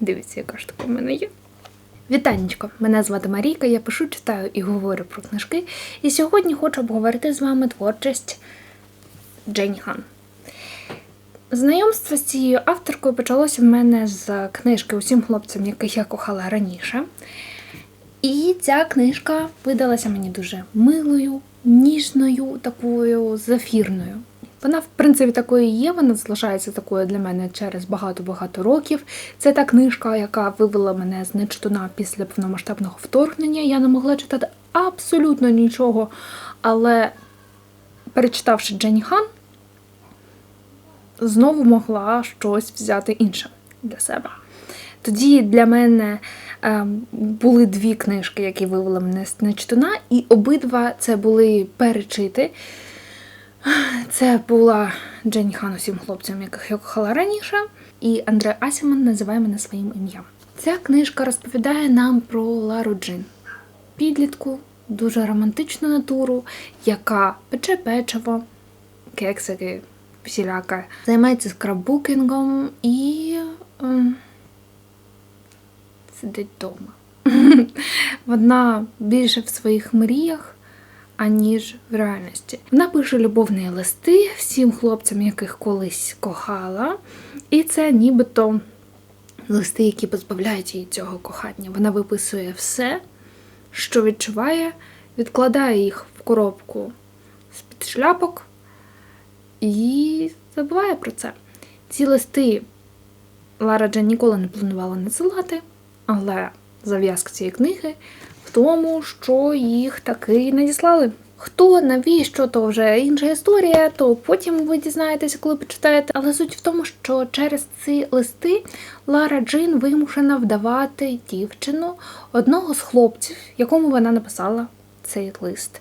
Дивіться, яка ж така в мене є. Вітанечко! Мене звати Марійка, я пишу, читаю і говорю про книжки. І сьогодні хочу обговорити з вами творчість Джейні Хан. Знайомство з цією авторкою почалося в мене з книжки Усім хлопцям, яких я кохала раніше. І ця книжка видалася мені дуже милою, ніжною, такою зефірною. Вона, в принципі, такою є, вона залишається такою для мене через багато-багато років. Це та книжка, яка вивела мене з нечитуна після повномасштабного вторгнення. Я не могла читати абсолютно нічого, але перечитавши Дженні Хан, знову могла щось взяти інше для себе. Тоді для мене е, були дві книжки, які вивели мене з нечитуна, і обидва це були перечити. Це була Дженні Хан усім хлопцям, яких я кохала раніше, і Андре Асіман називає мене своїм ім'ям. Ця книжка розповідає нам про Лару Джин, підлітку, дуже романтичну натуру, яка пече печиво, кексики, всіляке, займається скраббукінгом і ем, сидить вдома. Вона більше в своїх мріях аніж в реальності. Вона пише любовні листи всім хлопцям, яких колись кохала, і це нібито листи, які позбавляють її цього кохання. Вона виписує все, що відчуває, відкладає їх в коробку з-під шляпок і забуває про це. Ці листи Лара Джен ніколи не планувала надсилати, але зав'язка цієї книги тому, що їх таки надіслали. Хто, навіщо, то вже інша історія, то потім ви дізнаєтеся, коли почитаєте. Але суть в тому, що через ці листи Лара Джин вимушена вдавати дівчину одного з хлопців, якому вона написала цей лист.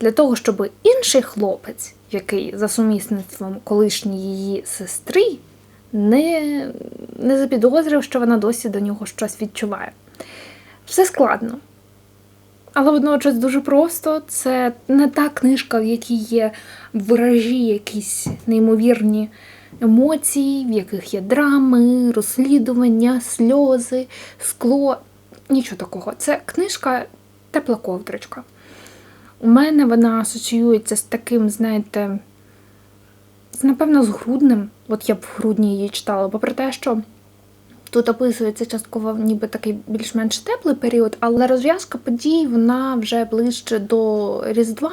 Для того, щоб інший хлопець, який за сумісництвом колишньої її сестри, не, не запідозрив, що вона досі до нього щось відчуває. Все складно. Але водночас дуже просто. Це не та книжка, в якій є виражі якісь неймовірні емоції, в яких є драми, розслідування, сльози, скло. Нічого такого. Це книжка тепла ковдрочка. У мене вона асоціюється з таким, знаєте, напевно, з грудним. От я б в грудні її читала, попри те, що. Тут описується частково ніби такий більш-менш теплий період, але розв'язка подій вона вже ближче до Різдва.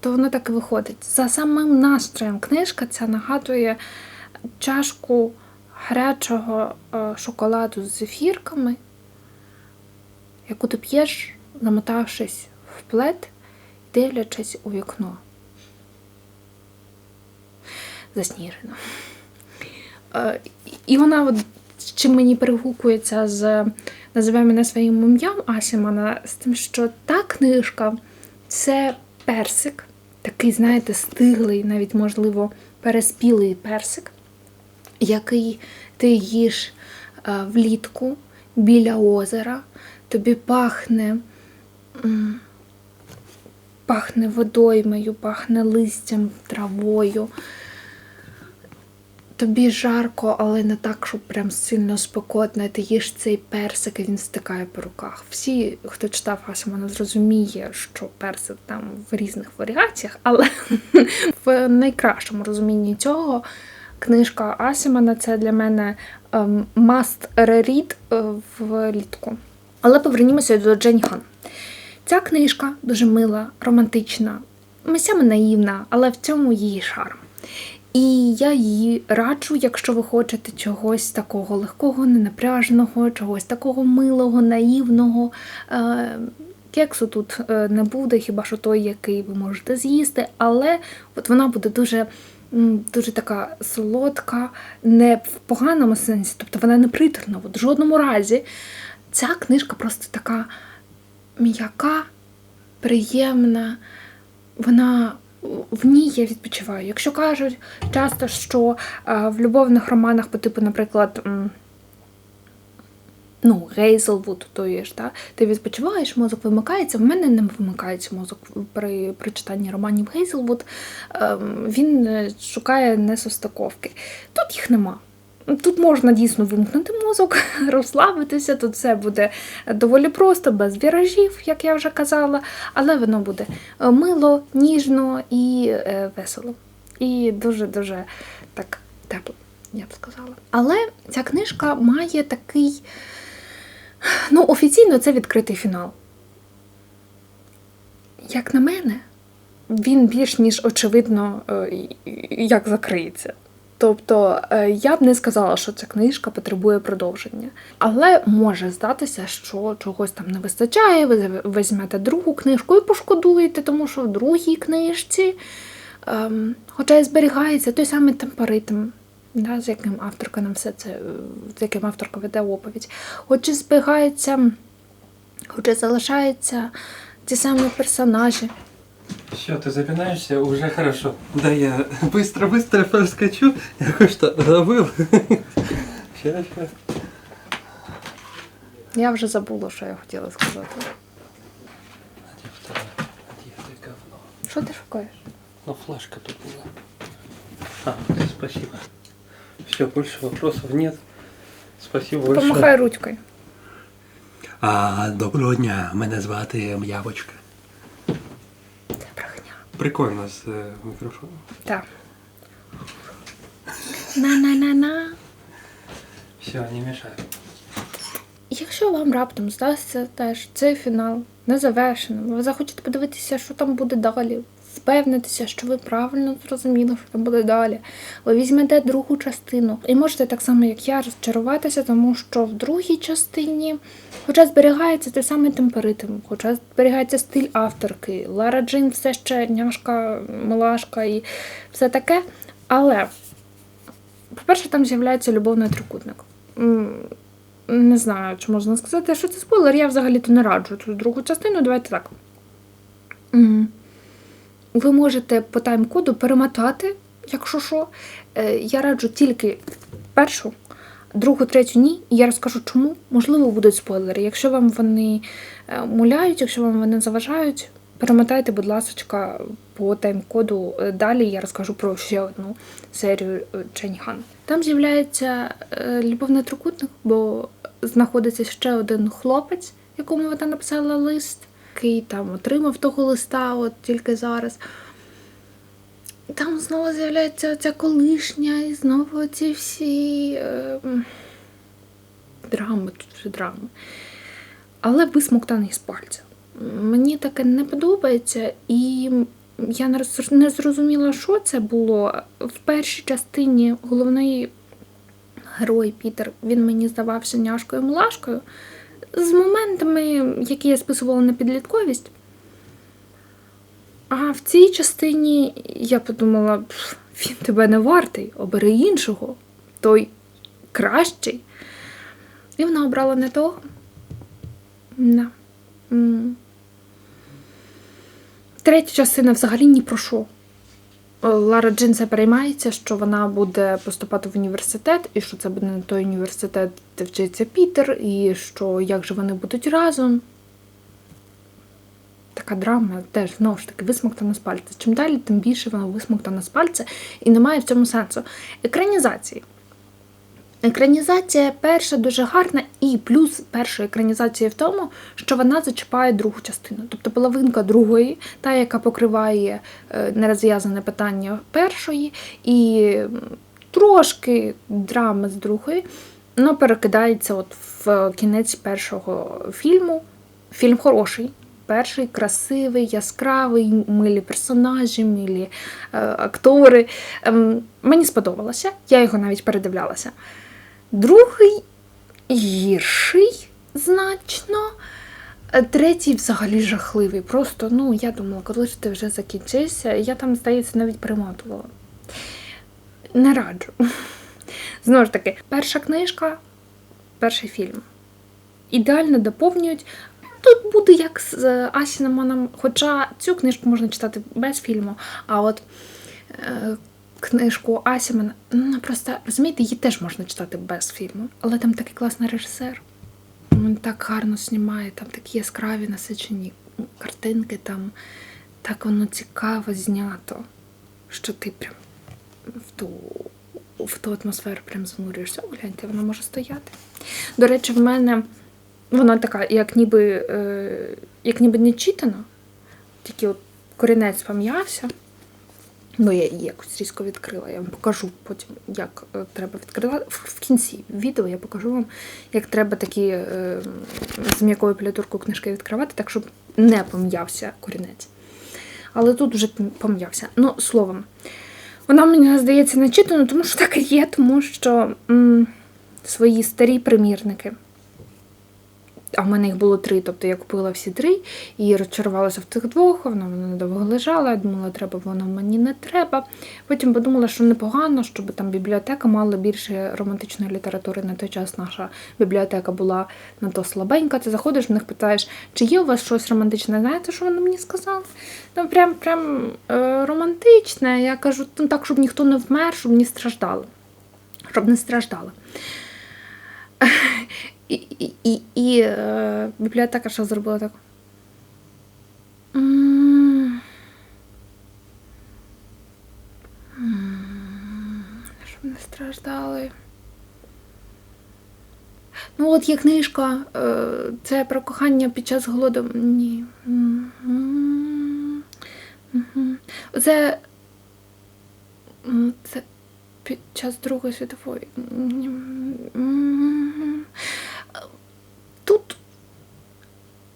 То воно так і виходить. За самим настроєм книжка ця нагадує чашку гарячого е, шоколаду з зефірками, яку ти п'єш, замотавшись в плед, дивлячись у вікно. Засніжено. Е, І вона от, чим мені перегукується з називає мене своїм ім'ям Асімана, з тим, що та книжка це персик, такий, знаєте, стиглий, навіть, можливо, переспілий персик, який ти їш е, влітку біля озера, тобі пахне. Пахне водоймою, пахне листям, травою тобі жарко, але не так, щоб прям сильно спекотно. Ти їш цей персик, і він стикає по руках. Всі, хто читав Асімана, зрозуміє, що персик там в різних варіаціях, але в найкращому розумінні цього книжка Асімана це для мене um, must read е, влітку. Але повернімося до Джень Хан. Ця книжка дуже мила, романтична, місцями наївна, але в цьому її шарм. І я її раджу, якщо ви хочете чогось такого легкого, ненапряжного, чогось такого милого, наївного. Е, Кексу тут е, не буде, хіба що той, який ви можете з'їсти, але от вона буде дуже дуже така солодка, не в поганому сенсі, тобто вона не приторна. В жодному разі. Ця книжка просто така м'яка, приємна, вона в ній я відпочиваю. Якщо кажуть часто, що а, в любовних романах по типу, наприклад, ну, то є ж, та, ти відпочиваєш, мозок вимикається. В мене не вимикається мозок при читанні романів Гейзелвуд. Ем, він е, шукає несостаковки. Тут їх нема. Тут можна дійсно вимкнути мозок, розслабитися, тут все буде доволі просто, без віражів, як я вже казала, але воно буде мило, ніжно і е, весело. І дуже-дуже так тепло, я б сказала. Але ця книжка має такий. Ну, офіційно це відкритий фінал. Як на мене, він більш ніж очевидно, е, як закриється. Тобто е, я б не сказала, що ця книжка потребує продовження. Але може здатися, що чогось там не вистачає, ви візьмете другу книжку і пошкодуєте, тому що в другій книжці, ем, хоча і зберігається той самий темперитм, да, з яким авторка нам все це, з яким авторка веде оповідь, хоч і зберігається, хоч і залишаються ті самі персонажі. Все, ты запинаешься, уже хорошо. Да я быстро-быстро проскочу. Я кое-что забыл. Сейчас, сейчас. Я вже забула, що я хотіла сказати. А где вторая? А где это говно? Що ти шукаєш? Ну, флешка тут была. А, спасибо. Все, больше вопросов нет. Спасибо большое. Помахай ручкою. А, доброго дня, мене звати Явочка. Прикольно з мікрофоном. Так. На-на-на-на. Все, не мішай. Якщо вам раптом здасться теж цей фінал незавершеним, ви захочете подивитися, що там буде далі, впевнитися, що ви правильно зрозуміли, що там буде далі. Ви візьмете другу частину і можете так само, як я, розчаруватися, тому що в другій частині, хоча зберігається той самий темперитм, хоча зберігається стиль авторки, Лара Джин все ще няшка, милашка і все таке. Але, по-перше, там з'являється любовний трикутник. Не знаю, чи можна сказати, що це спойлер. Я взагалі-то не раджу цю другу частину. Давайте так. М. Ви можете по тайм-коду перемотати, якщо що. Е, Я раджу тільки першу, другу, третю ні. І я розкажу, чому. Можливо, будуть спойлери. Якщо вам вони е, муляють, якщо вам вони заважають, перемотайте, будь ласка, по тайм-коду. Е, Далі я розкажу про ще одну серію Хан. Там з'являється любовний трикутник, бо знаходиться ще один хлопець, якому вона написала лист, який там отримав того листа, от тільки зараз. Там знову з'являється ця колишня, і знову ці всі е, драми, тут вже драми. Але висмоктаний з пальця. Мені таке не подобається, і я не зрозуміла, що це було. В першій частині головний герой Пітер, він мені здавався няшкою млашкою. З моментами, які я списувала на підлітковість. А в цій частині я подумала, він тебе не вартий, обери іншого, той кращий. І вона обрала не того. М. Третя частина взагалі ні про що. Е, Лара Джин це переймається, що вона буде поступати в університет, і що це буде не той університет, де вчиться Пітер, і що як же вони будуть разом. Така драма теж знову ж таки висмоктана з пальця. Чим далі, тим більше вона висмоктана з пальця, і немає в цьому сенсу. Екранізації. Екранізація перша дуже гарна, і плюс першої екранізації в тому, що вона зачіпає другу частину. Тобто половинка другої, та, яка покриває е, нерозв'язане питання першої, і трошки драми з другої, воно перекидається от в кінець першого фільму. Фільм хороший. Перший красивий, яскравий, милі персонажі, милі е, актори. Ем, мені сподобалося, я його навіть передивлялася. Другий гірший значно. Е, Третій взагалі жахливий. Просто, ну, я думала, коли ж ти вже закінчився, я там, здається, навіть перемотувала. Не раджу. Знову ж таки, перша книжка, перший фільм. Ідеально доповнюють. Тут буде як з е, Асінеманом, хоча цю книжку можна читати без фільму, а от е, книжку Асімена, ну просто розумієте, її теж можна читати без фільму. Але там такий класний режисер. Він так гарно знімає, там такі яскраві насичені картинки, там так воно цікаво знято, що ти прям в ту в ту атмосферу прям занурюєшся. Гляньте, вона може стояти. До речі, в мене вона така, як ніби, е, як ніби не читана, тільки от корінець пом'явся. Ну, я її якось різко відкрила. Я вам покажу потім, як е, треба відкривати. В кінці відео я покажу вам, як треба такі е, з м'якою політуркою книжки відкривати, так щоб не пом'явся корінець. Але тут вже пом'явся. Ну, словом, вона мені здається не читана, тому що так і є, тому що м, свої старі примірники. А в мене їх було три, тобто я купила всі три і розчарувалася в тих двох, вона мене довго лежала, думала, треба, воно мені не треба. Потім подумала, що непогано, щоб там бібліотека мала більше романтичної літератури. На той час наша бібліотека була на то слабенька. Ти заходиш, в них питаєш, чи є у вас щось романтичне? Знаєте, що вони мені сказали? Там прям, прям е, романтичне. Я кажу, ну так, щоб ніхто не вмер, щоб не страждали. Щоб не страждали. І, і, і, і е, бібліотекарша зробила так. «М, м, Щоб не страждали. Ну, от є книжка, е, це про кохання під час голоду. Ні. М, м. Це. Це під час Другої світової. Ні, м, Тут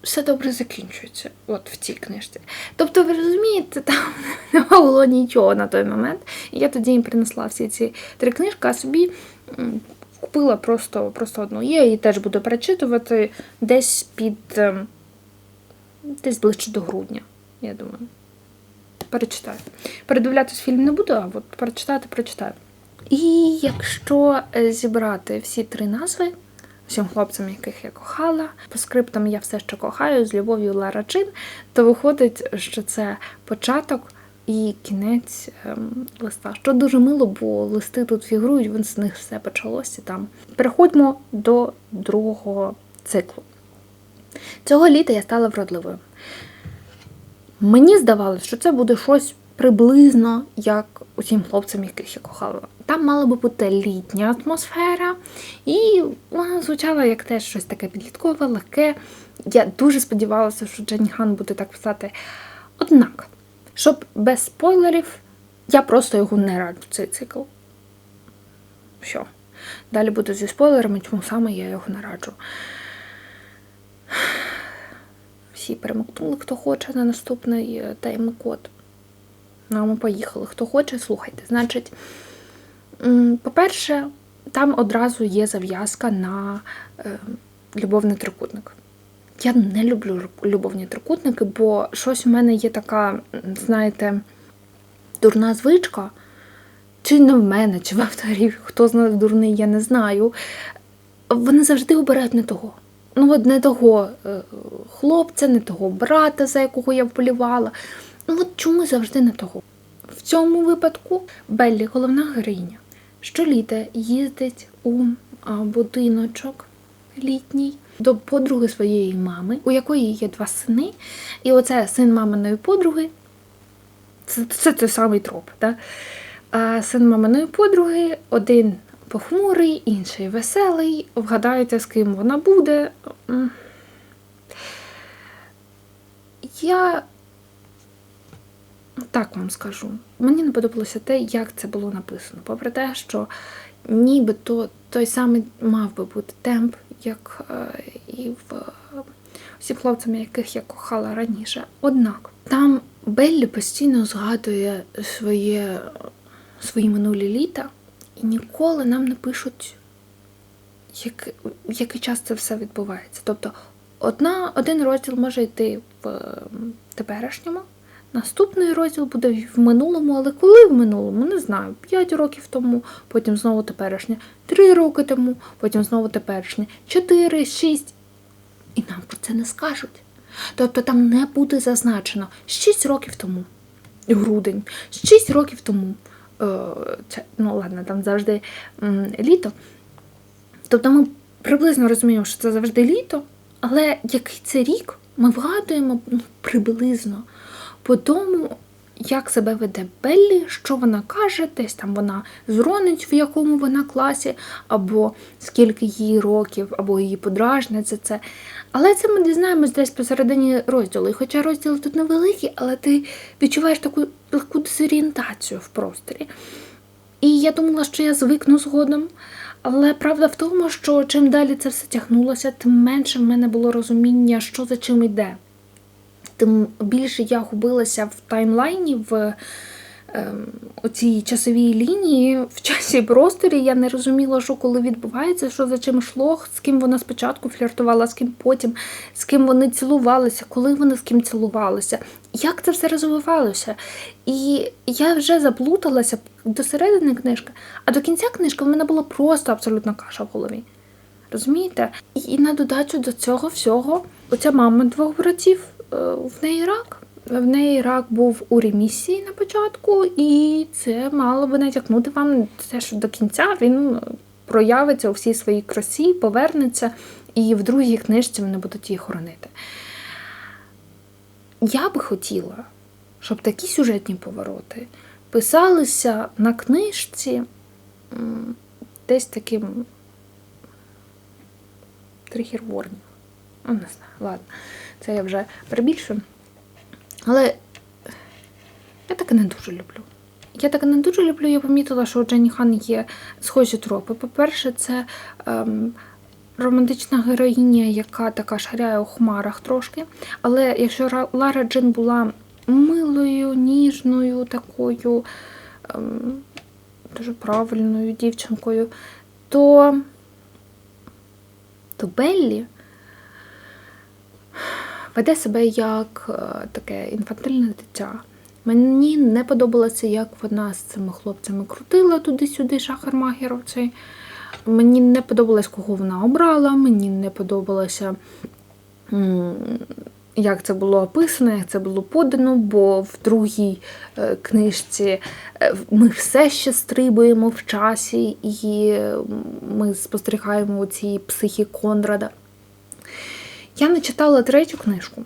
все добре закінчується, от в цій книжці. Тобто, ви розумієте, там не було нічого на той момент. І я тоді їм принесла всі ці три книжки, а собі купила просто, просто одну. Я її теж буду перечитувати десь під ем, десь ближче до грудня, я думаю. Перечитаю. Передивлятись фільм не буду, а от перечитати, прочитаю. І якщо е, зібрати всі три назви, всім хлопцям, яких я кохала, по скриптам я все ще кохаю з любов'ю Лара Джин, то виходить, що це початок і кінець ем, листа. Що дуже мило, бо листи тут фігурують, вон з них все почалося там. Переходьмо до другого циклу. Цього літа я стала вродливою. Мені здавалося, що це буде щось приблизно як усім хлопцям, яких я кохала. Там мала би бути літня атмосфера, і вона звучала як теж щось таке підліткове, легке. Я дуже сподівалася, що Дженні Хан буде так писати. Однак, щоб без спойлерів, я просто його не раджу, цей цикл. Все. Далі буде зі спойлерами, чому саме я його не раджу. Всі перемикнули, хто хоче на наступний е, тайм-код. Ну, а ми поїхали. Хто хоче, слухайте. Значить, по-перше, там одразу є зав'язка на е, любовний трикутник. Я не люблю любовні трикутники, бо щось у мене є така, знаєте, дурна звичка. Чи не в мене, чи в авторів, хто з нас дурний, я не знаю. Вони завжди обирають не того. Ну, от не того е, хлопця, не того брата, за якого я вболівала. Ну, от чому завжди не того? В цьому випадку Беллі, головна героїня, щоліта їздить у будиночок літній до подруги своєї мами, у якої є два сини. І оце син маминої подруги. Це, це той самий троп. Да? А син маминої подруги, один похмурий, інший веселий. Вгадайте, з ким вона буде. Я так вам скажу. Мені не подобалося те, як це було написано. Попри те, що нібито той самий мав би бути темп, як е, і в е, всім хлопцям, яких я кохала раніше. Однак там Беллі постійно згадує своє, свої минулі літа, і ніколи нам не пишуть, як, який час це все відбувається. Тобто одна, один розділ може йти в теперішньому, наступний розділ буде в минулому, але коли в минулому, не знаю, 5 років тому, потім знову теперішнє, 3 роки тому, потім знову теперішнє, 4, 6. І нам про це не скажуть. Тобто там не буде зазначено 6 років тому, грудень, 6 років тому. Е, це, ну ладно, там завжди літо. Тобто ми приблизно розуміємо, що це завжди літо, але який це рік, ми вгадуємо ну, приблизно по тому, як себе веде Беллі, що вона каже, десь там вона зронить, в якому вона класі, або скільки їй років, або її подражнить за це. Але це ми дізнаємось десь посередині розділу. І хоча розділ тут невеликий, але ти відчуваєш таку легку дезорієнтацію в просторі. І я думала, що я звикну згодом. Але правда в тому, що чим далі це все тягнулося, тим менше в мене було розуміння, що за чим йде. Тим більше я губилася в таймлайні, в ем, оцій часовій лінії, в часі просторі. Я не розуміла, що коли відбувається, що за чим йшло, з ким вона спочатку фліртувала, з ким потім, з ким вони цілувалися, коли вони з ким цілувалися, як це все розвивалося. І я вже заплуталася до середини книжки, а до кінця книжки в мене була просто абсолютно каша в голові. Розумієте? І, і на додачу до цього всього, оця мама двох братів, в неї рак. В неї рак був у ремісії на початку, і це мало би натякнути вам те, що до кінця він проявиться у всій своїй красі, повернеться, і в другій книжці вони будуть її хоронити. Я би хотіла, щоб такі сюжетні повороти писалися на книжці десь таким тригер ворнінг. Ну, не знаю, ладно. Це я вже перебільшую. Але я таке не дуже люблю. Я таке не дуже люблю. Я помітила, що у Дженні Хан є схожі тропи. По-перше, це ем, романтична героїня, яка така шаряє у хмарах трошки. Але якщо Лара Джин була милою, ніжною, такою ем, дуже правильною дівчинкою, то, то Беллі веде себе як е, таке інфантильне дитя. Мені не подобалося, як вона з цими хлопцями крутила туди-сюди шахар-магер оцей. Мені не подобалось, кого вона обрала, мені не подобалося, як це було описано, як це було подано, бо в другій е, книжці е, ми все ще стрибуємо в часі, і ми спостерігаємо ці психі Конрада. Я не читала третю книжку,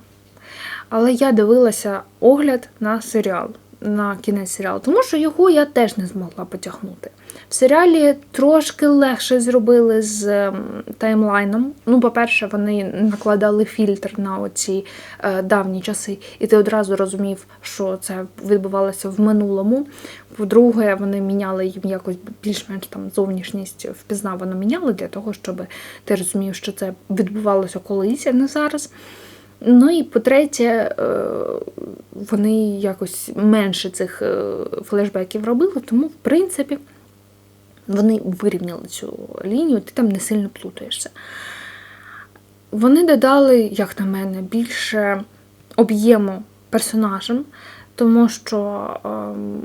але я дивилася огляд на серіал, на кінець серіалу, тому що його я теж не змогла потягнути. В серіалі трошки легше зробили з ем, таймлайном. Ну, по-перше, вони накладали фільтр на оці е, давні часи, і ти одразу розумів, що це відбувалося в минулому. По-друге, вони міняли їм якось більш-менш там зовнішність впізнавано міняли для того, щоб ти розумів, що це відбувалося колись, а не зараз. Ну і по-третє, е, вони якось менше цих е, флешбеків робили, тому, в принципі, вони вирівняли цю лінію, ти там не сильно плутаєшся. Вони додали, як на мене, більше об'єму персонажам, тому що е,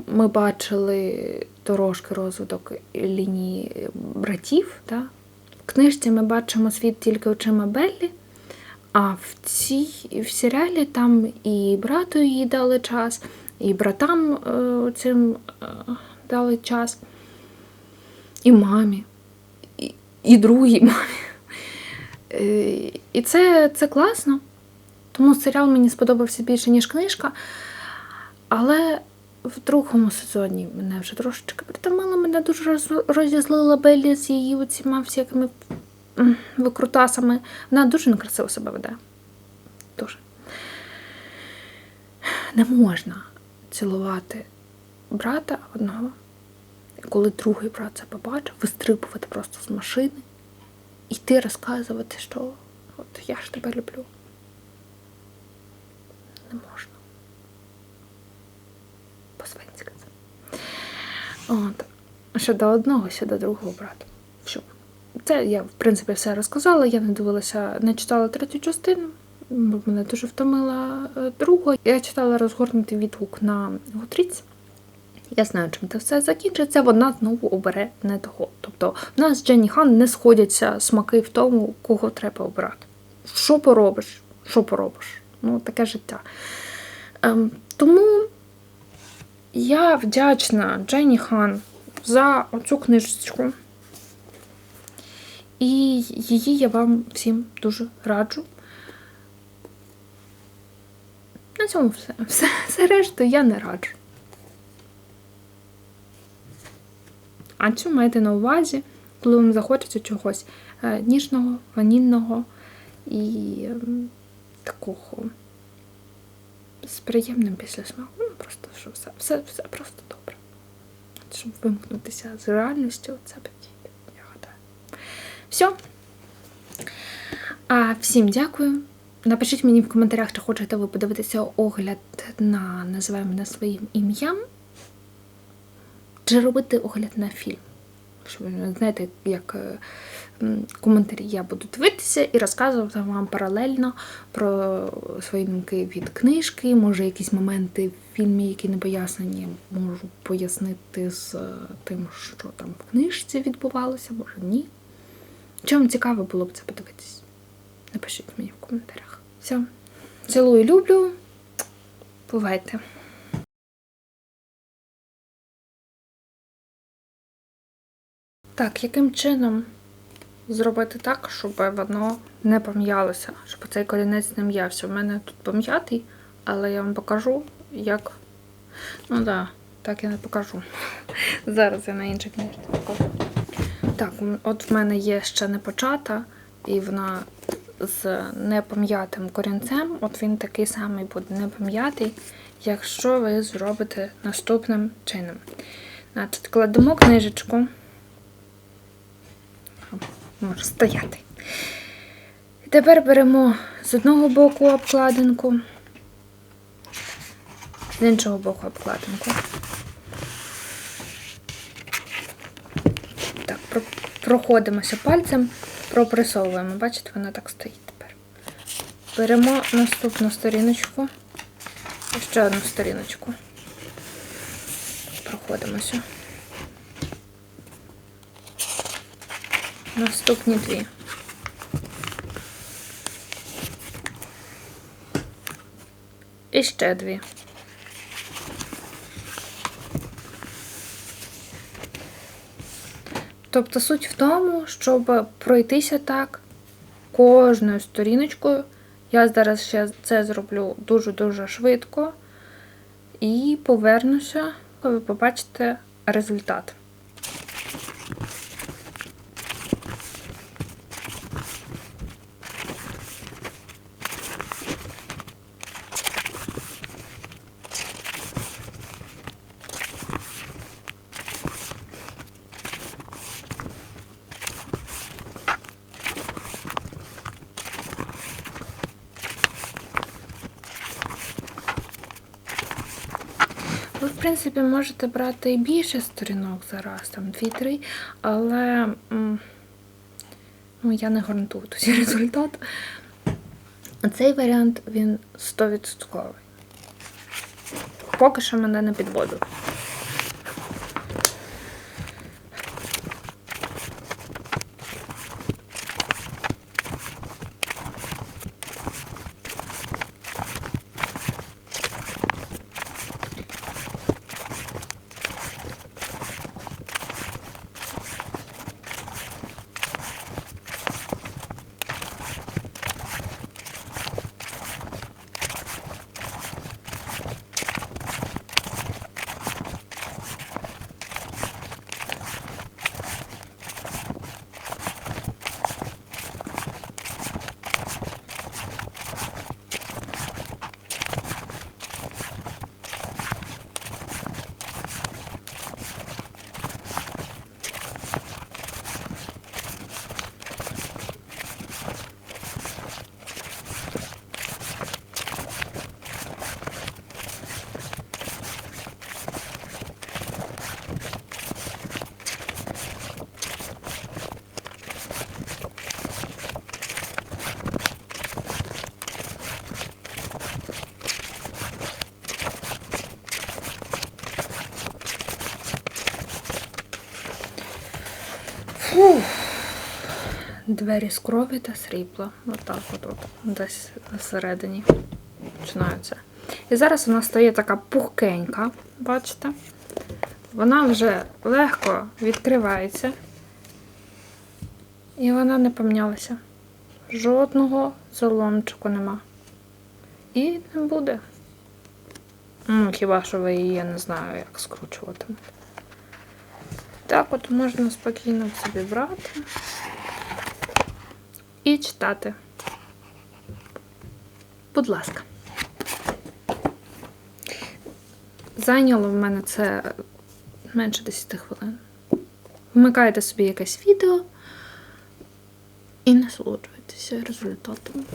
ми бачили трошки розвиток лінії братів. Да? В книжці ми бачимо світ тільки очима Беллі. А в цій в серіалі там і брату їй дали час, і братам е, цим е, дали час, і мамі, і, і другій мамі. Е, і це, це класно. Тому серіал мені сподобався більше, ніж книжка. Але в другому сезоні мене вже трошечки притомила, мене дуже роз- розізлила Беллі з її оціма всякими викрутасами. Вона дуже некрасиво себе веде. Дуже. Не можна цілувати брата одного, коли другий брат це побачив, вистрибувати просто з машини, іти розказувати, що от я ж тебе люблю. Не можна. По-свинськи це. От. Щодо одного, щодо другого брата. Все. Це я, в принципі, все розказала. Я не дивилася, не читала третю частину, бо мене дуже втомила е, другу. Я читала розгорнутий відгук на Готріць. Я знаю, чим це все закінчиться, вона знову обере не того. Тобто, в нас з Дженні Хан не сходяться смаки в тому, кого треба обрати. Що поробиш? Що поробиш? Ну, таке життя. Ем, тому я вдячна Дженні Хан за оцю книжечку. І її я вам всім дуже раджу. На цьому все. Все, все решту я не раджу. А цю майте на увазі, коли вам захочеться чогось е, ніжного, ванільного і такого з приємним післясмаком. Ну, просто що все, все, все просто добре. Щоб вимкнутися з реальністю, це підійде, я гадаю. Все. А всім дякую. Напишіть мені в коментарях, чи хочете ви подивитися огляд на називай мене своїм ім'ям. Чи робити огляд на фільм. Щоб знаєте, як е, коментарі я буду дивитися і розказувати вам паралельно про свої думки від книжки. Може, якісь моменти в фільмі, які не пояснені, можу пояснити з е, тим, що там в книжці відбувалося, може ні. Чому цікаво було б це подивитись? Напишіть мені в коментарях. Все. Цілую, люблю. Бувайте. Так, яким чином зробити так, щоб воно не пом'ялося, щоб цей корінець не м'явся. У мене тут пом'ятий, але я вам покажу, як. Ну да, так я не покажу. Зараз я на іншій книжці покажу. Так, от в мене є ще не почата, і вона з непом'ятим корінцем. От він такий самий буде непом'ятий, якщо ви зробите наступним чином. Значить, кладемо книжечку. Може стояти. Тепер беремо з одного боку обкладинку, з іншого боку обкладинку. Так, про- проходимося пальцем, пропресовуємо. Бачите, вона так стоїть тепер. Беремо наступну сторіночку. Ще одну сторіночку. Проходимося. Наступні дві. І ще дві. Тобто суть в тому, щоб пройтися так кожною сторіночкою. Я зараз ще це зроблю дуже-дуже швидко і повернуся, коли ви побачите результат. Ви, в принципі, можете брати і більше сторінок зараз, там 2-3, але ну, я не гарантую тоді результат. Цей варіант він 100%. Поки що мене не підводить. Двері з крові та срібла. Отак от, от десь всередині починаються. І зараз вона стає така пухкенька, бачите? Вона вже легко відкривається. І вона не помінялася. Жодного заломчику нема. І не буде. Ну, хіба що ви її, я не знаю, як скручуватимете. Так от можна спокійно собі брати і читати. Будь ласка. Зайняло в мене це менше 10 хвилин. Вмикаєте собі якесь відео і насолоджуєтеся результатом.